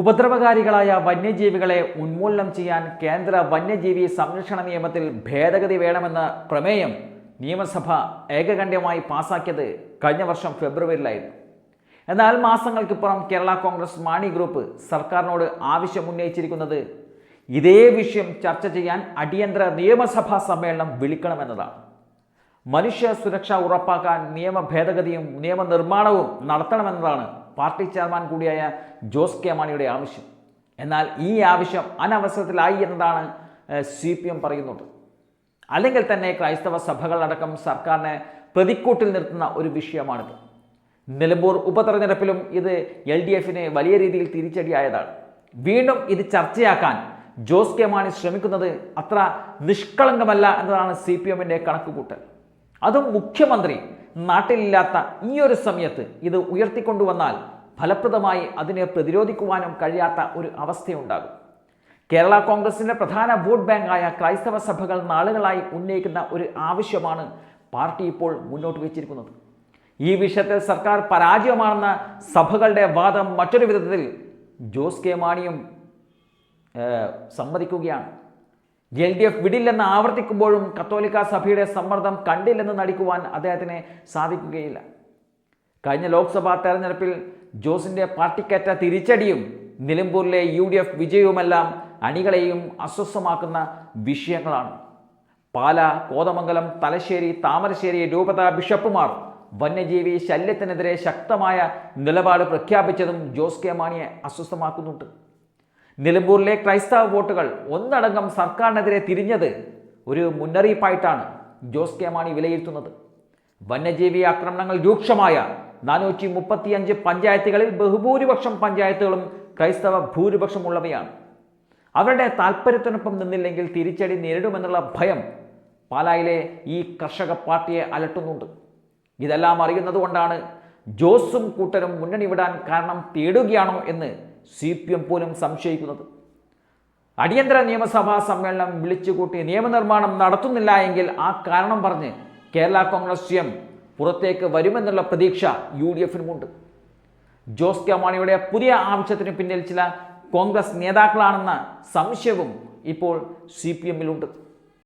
ഉപദ്രവകാരികളായ വന്യജീവികളെ ഉന്മൂലനം ചെയ്യാൻ കേന്ദ്ര വന്യജീവി സംരക്ഷണ നിയമത്തിൽ ഭേദഗതി വേണമെന്ന പ്രമേയം നിയമസഭ ഏകകണ്ഠ്യമായി പാസാക്കിയത് കഴിഞ്ഞ വർഷം ഫെബ്രുവരിയിലായിരുന്നു. എന്നാൽ മാസങ്ങൾക്കിപ്പുറം കേരള കോൺഗ്രസ് മാണി ഗ്രൂപ്പ് സർക്കാരിനോട് ആവശ്യം ആവശ്യമുന്നയിച്ചിരിക്കുന്നത് ഇതേ വിഷയം ചർച്ച ചെയ്യാൻ അടിയന്തര നിയമസഭാ സമ്മേളനം വിളിക്കണമെന്നതാണ്. മനുഷ്യ സുരക്ഷ ഉറപ്പാക്കാൻ നിയമ ഭേദഗതിയും നിയമനിർമ്മാണവും നടത്തണമെന്നതാണ് പാർട്ടി ചെയർമാൻ കൂടിയായ ജോസ് കെ മാണിയുടെ ആവശ്യം. എന്നാൽ ഈ ആവശ്യം അനവസരത്തിലായി എന്നതാണ് സി പി എം പറയുന്നത്. അല്ലെങ്കിൽ തന്നെ ക്രൈസ്തവ സഭകളടക്കം സർക്കാരിനെ പ്രതിക്കൂട്ടിൽ നിർത്തുന്ന ഒരു വിഷയമാണിത്. നിലമ്പൂർ ഉപതെരഞ്ഞെടുപ്പിലും ഇത് എൽ ഡി എഫിന് വലിയ രീതിയിൽ തിരിച്ചടിയായതാണ്. വീണ്ടും ഇത് ചർച്ചയാക്കാൻ ജോസ് കെ മാണി ശ്രമിക്കുന്നത് അത്ര നിഷ്കളങ്കമല്ല എന്നതാണ് സി പി എമ്മിന്റെ കണക്കുകൂട്ടൽ. അതും മുഖ്യമന്ത്രി നാട്ടിലില്ലാത്ത ഈ ഒരു സമയത്ത് ഇത് ഉയർത്തിക്കൊണ്ടുവന്നാൽ ഫലപ്രദമായി അതിനെ പ്രതിരോധിക്കുവാനും കഴിയാത്ത ഒരു അവസ്ഥയുണ്ടാകും. കേരള കോൺഗ്രസിന്റെ പ്രധാന വോട്ട് ബാങ്കായ ക്രൈസ്തവ സഭകൾ നാളുകളായി ഉന്നയിക്കുന്ന ഒരു ആവശ്യമാണ് പാർട്ടി ഇപ്പോൾ മുന്നോട്ട് വെച്ചിരിക്കുന്നത്. ഈ വിഷയത്തിൽ സർക്കാർ പരാജയമാണെന്ന സഭകളുടെ വാദം മറ്റൊരു വിധത്തിൽ ജോസ് കെ മാണിയും സമ്മതിക്കുകയാണ്. എൽ ഡി എഫ് വിടില്ലെന്ന് ആവർത്തിക്കുമ്പോഴും കത്തോലിക്ക സഭയുടെ സമ്മർദ്ദം കണ്ടില്ലെന്ന് നടിക്കുവാൻ അദ്ദേഹത്തിന് സാധിക്കുകയില്ല. കഴിഞ്ഞ ലോക്സഭാ തെരഞ്ഞെടുപ്പിൽ ജോസിന്റെ പാർട്ടിക്കേറ്റ തിരിച്ചടിയും നിലമ്പൂരിലെ യു ഡി എഫ് വിജയവുമെല്ലാം അണികളെയും അസ്വസ്ഥമാക്കുന്ന വിഷയങ്ങളാണ്. പാല കോതമംഗലം തലശ്ശേരി താമരശ്ശേരി രൂപത ബിഷപ്പുമാർ വന്യജീവി ശല്യത്തിനെതിരെ ശക്തമായ നിലപാട് പ്രഖ്യാപിച്ചതും ജോസ് കെ മാണിയെ അസ്വസ്ഥമാക്കുന്നുണ്ട്. നിലമ്പൂരിലെ ക്രൈസ്തവ വോട്ടുകൾ ഒന്നടങ്കം സർക്കാരിനെതിരെ തിരിഞ്ഞത് ഒരു മുന്നറിയിപ്പായിട്ടാണ് ജോസ് കെ മാണി വിലയിരുത്തുന്നത്. വന്യജീവി ആക്രമണങ്ങൾ രൂക്ഷമായ നാനൂറ്റി മുപ്പത്തിയഞ്ച് പഞ്ചായത്തുകളിൽ ബഹുഭൂരിപക്ഷം പഞ്ചായത്തുകളും ക്രൈസ്തവ ഭൂരിപക്ഷമുള്ളവയാണ്. അവരുടെ താല്പര്യത്തിനൊപ്പം നിന്നില്ലെങ്കിൽ തിരിച്ചടി നേരിടുമെന്നുള്ള ഭയം പാലായിലെ ഈ കർഷക പാർട്ടിയെ അലട്ടുന്നുണ്ട്. ഇതെല്ലാം അറിയുന്നതുകൊണ്ടാണ് ജോസും കൂട്ടരും മുന്നണി വിടാൻ കാരണം തേടുകയാണോ എന്ന് സി പി എം പോലും സംശയിക്കുന്നത്. അടിയന്തര നിയമസഭാ സമ്മേളനം വിളിച്ചുകൂട്ടി നിയമനിർമ്മാണം നടത്തുന്നില്ല എങ്കിൽ ആ കാരണം പറഞ്ഞ് കേരള കോൺഗ്രസ് എം പുറത്തേക്ക് വരുമെന്നുള്ള പ്രതീക്ഷ യു ഡി എഫിനുമുണ്ട് ജോസ് കെ മാണിയുടെ പുതിയ ആവശ്യത്തിന് പിന്നിൽ ചില കോൺഗ്രസ് നേതാക്കളാണെന്ന സംശയവും ഇപ്പോൾ സി പി എമ്മിലുണ്ട്.